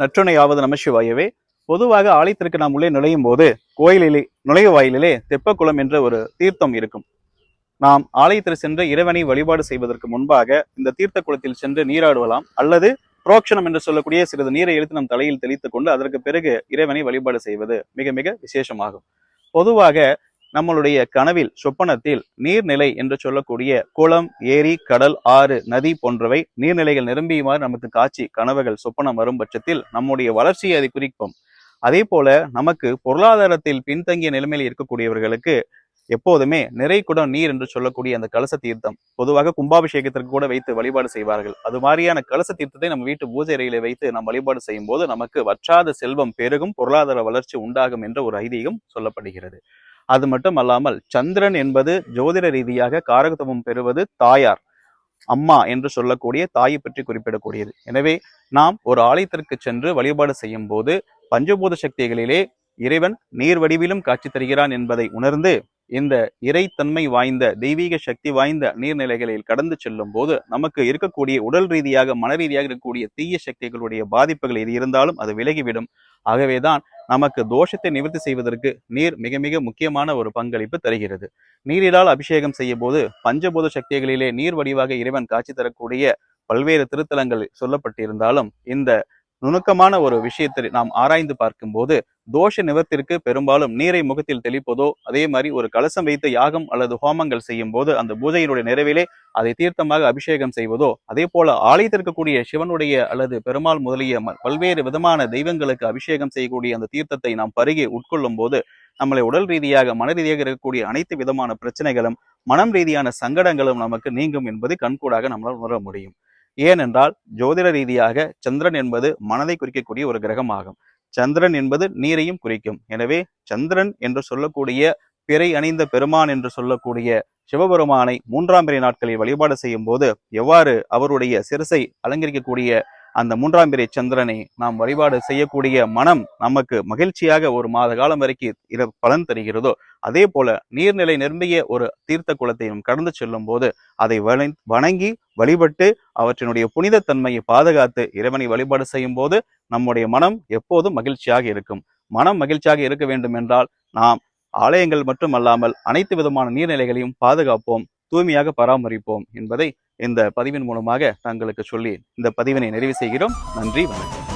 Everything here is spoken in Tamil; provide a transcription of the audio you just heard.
நற்றுணையாவது நமசிவாயவே பொதுவாக ஆலயத்திற்கு நாம் உள்ளே நுழையும் போது கோயிலிலே நுழைவு வாயிலே தெப்பக்குளம் என்ற ஒரு தீர்த்தம் இருக்கும். நாம் ஆலயத்தில் சென்று இறைவனை வழிபாடு செய்வதற்கு முன்பாக இந்த தீர்த்த குளத்தில் சென்று நீராடுவலாம். அல்லது புரோக்ஷனம் என்று சொல்லக்கூடிய சிறிது நீரை எடுத்து நம் தலையில் தெளித்துக் கொண்டு அதற்கு பிறகு இறைவனை வழிபாடு செய்வது மிக மிக விசேஷமாகும். பொதுவாக நம்மளுடைய கனவில் சொப்பனத்தில் நீர்நிலை என்று சொல்லக்கூடிய குளம் ஏரி கடல் ஆறு நதி போன்றவை நீர்நிலைகள் நிரம்பியுமாறு நமக்கு காட்சி கனவுகள் சொப்பனம் வரும் பட்சத்தில் நம்முடைய வளர்ச்சியை அதை குறிக்கும். அதே போல நமக்கு பொருளாதாரத்தில் பின்தங்கிய நிலைமையில் இருக்கக்கூடியவர்களுக்கு எப்போதுமே நிறை குடம் நீர் என்று சொல்லக்கூடிய அந்த கலச தீர்த்தம் பொதுவாக கும்பாபிஷேகத்திற்கு கூட வைத்து வழிபாடு செய்வார்கள். அது மாதிரியான கலச தீர்த்தத்தை நம்ம வீட்டு பூஜை அறையில வைத்து நாம் வழிபாடு செய்யும் போது நமக்கு வற்றாத செல்வம் பெருகும் பொருளாதார வளர்ச்சி உண்டாகும் என்ற ஒரு ஐதீகம் சொல்லப்படுகிறது. அது மட்டும் அல்லாமல் சந்திரன் என்பது ஜோதிட ரீதியாக காரகத்துவம் பெறுவது தாயார் அம்மா என்று சொல்லக்கூடிய தாயை பற்றி குறிப்பிடக்கூடியது. எனவே நாம் ஒரு ஆலயத்திற்கு சென்று வழிபாடு செய்யும் போது பஞ்சபூத சக்திகளிலே இறைவன் நீர் வடிவிலும் காட்சி தருகிறான் என்பதை உணர்ந்து இந்த இறைத்தன்மை வாய்ந்த தெய்வீக சக்தி வாய்ந்த நீர்நிலைகளில் கடந்து செல்லும் போது நமக்கு இருக்கக்கூடிய உடல் ரீதியாக மன ரீதியாக இருக்கக்கூடிய தீய சக்திகளுடைய பாதிப்புகள் எது இருந்தாலும் அது விலகிவிடும். ஆகவேதான் நமக்கு தோஷத்தை நிவர்த்தி செய்வதற்கு நீர் மிக மிக முக்கியமான ஒரு பங்களிப்பு தருகிறது. நீரிலால் அபிஷேகம் செய்யும் போது பஞ்சபூத சக்திகளிலே நீர் வடிவாக இறைவன் காட்சி தரக்கூடிய பல்வேறு திருத்தலங்கள் சொல்லப்பட்டிருந்தாலும் இந்த நுணுக்கமான ஒரு விஷயத்தை நாம் ஆராய்ந்து பார்க்கும்போது தோஷ நிவர்த்திற்கு பெரும்பாலும் நீரை முகத்தில் தெளிப்பதோ அதே மாதிரி ஒரு கலசம் வைத்து யாகம் அல்லது ஹோமங்கள் செய்யும் போது அந்த பூஜையினுடைய நிறைவிலே அதை தீர்த்தமாக அபிஷேகம் செய்வதோ அதே போல ஆலயத்திற்கக்கூடிய சிவனுடைய அல்லது பெருமாள் முதலிய பல்வேறு விதமான தெய்வங்களுக்கு அபிஷேகம் செய்யக்கூடிய அந்த தீர்த்தத்தை நாம் பருகி உட்கொள்ளும் போது நம்மளை உடல் ரீதியாக மன ரீதியாக இருக்கக்கூடிய அனைத்து விதமான பிரச்சனைகளும் மனம் ரீதியான சங்கடங்களும் நமக்கு நீங்கும் என்பது கண்கூடாக நம்மளால் உணர முடியும். ஏனென்றால் ஜோதிட ரீதியாக சந்திரன் என்பது மனதை குறிக்கக்கூடிய ஒரு கிரகமாகும். சந்திரன் என்பது நீரையும் குறிக்கும். எனவே சந்திரன் என்று சொல்லக்கூடிய பிறை அணிந்த பெருமான் என்று சொல்லக்கூடிய சிவபெருமானை மூன்றாம் பிறை நாட்களில் வழிபாடு செய்யும் போது எவ்வாறு அவருடைய சிறுசை அலங்கரிக்கக்கூடிய அந்த மூன்றாம் பிறை சந்திரனை நாம் வழிபாடு செய்யக்கூடிய மனம் நமக்கு மகிழ்ச்சியாக ஒரு மாத காலம் வரைக்கும் இத பலன் தருகிறதோ அதே போல நீர்நிலை நிரம்பிய ஒரு தீர்த்த குளத்தையும் கடந்து செல்லும் போது அதை வண- வணங்கி வழிபட்டு அவற்றினுடைய புனித தன்மையை பாதுகாத்து இறைவனை வழிபாடு செய்யும் போது நம்முடைய மனம் எப்போதும் மகிழ்ச்சியாக இருக்கும். மனம் மகிழ்ச்சியாக இருக்க வேண்டும் என்றால் நாம் ஆலயங்கள் மட்டுமல்லாமல் அனைத்து விதமான நீர்நிலைகளையும் பாதுகாப்போம் தூய்மையாக பராமரிப்போம் என்பதை இந்த பதிவின் மூலமாக தங்களுக்கு சொல்லி இந்த பதிவினை நிறைவு செய்கிறோம். நன்றி வணக்கம்.